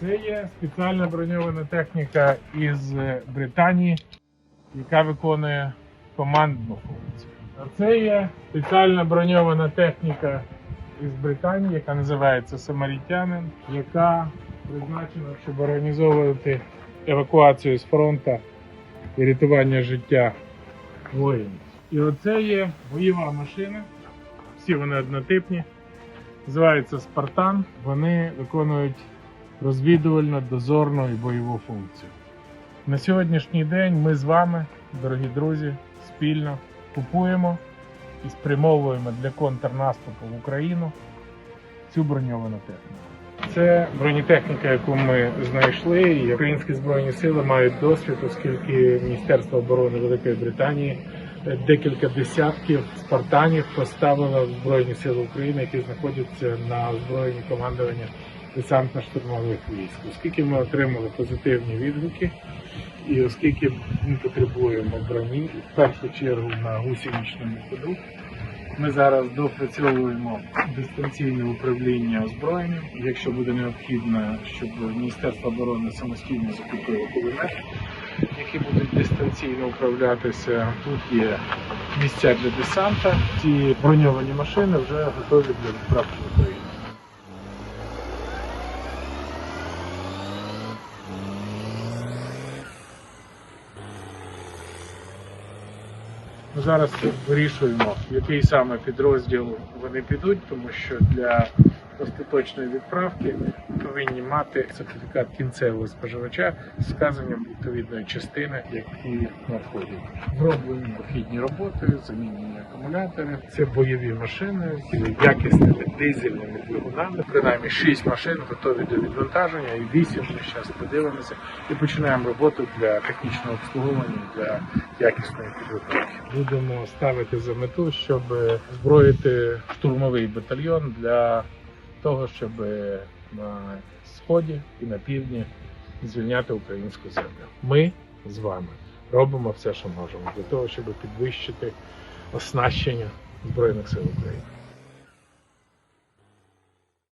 Це є спеціальна броньована техніка із Британії, яка виконує командну функцію. А це є спеціальна броньована техніка із Британії, яка називається Самарітянин, яка призначена, щоб організовувати евакуацію з фронту і рятування життя воїнів. І оце є бойова машина. Всі вони однотипні. Називається Спартан. Вони виконують розвідувально, дозорну і бойову функцію. На сьогоднішній день ми з вами, дорогі друзі, спільно купуємо і спрямовуємо для контрнаступу в Україну цю броньовану техніку. Це бронетехніка, яку ми знайшли, і українські збройні сили мають досвід, оскільки Міністерство оборони Великої Британії декілька десятків спартанів поставило в Збройні Сили України, які знаходяться на озброєнні командування десантно-штурмових військ. Оскільки ми отримали позитивні відгуки, і оскільки ми потребуємо броні, в першу чергу на гусеничному ходу, ми зараз допрацьовуємо дистанційне управління озброєнням. Якщо буде необхідно, щоб Міністерство оборони самостійно закупило кулемети, які будуть дистанційно управлятися. Тут є місця для десанта. Ці броньовані машини вже готові для відправки в Україну. Ми зараз вирішуємо, який саме підрозділ вони підуть, тому що для остаточної відправки повинні мати сертифікат кінцевого споживача з вказанням відповідної частини, які надходять. Зроблені необхідні роботи, замінені акумулятори. Це бойові машини з якісними дизельними двигунами. Принаймні 6 машин готові до відвантаження, і 8 ми зараз подивимося і починаємо роботу для технічного обслуговування для якісної підготовки. Будемо ставити за мету, щоб зброїти штурмовий батальйон для того, щоб на сході і на півдні звільняти українську землю. Ми з вами робимо все, що можемо для того, щоб підвищити оснащення збройних сил України.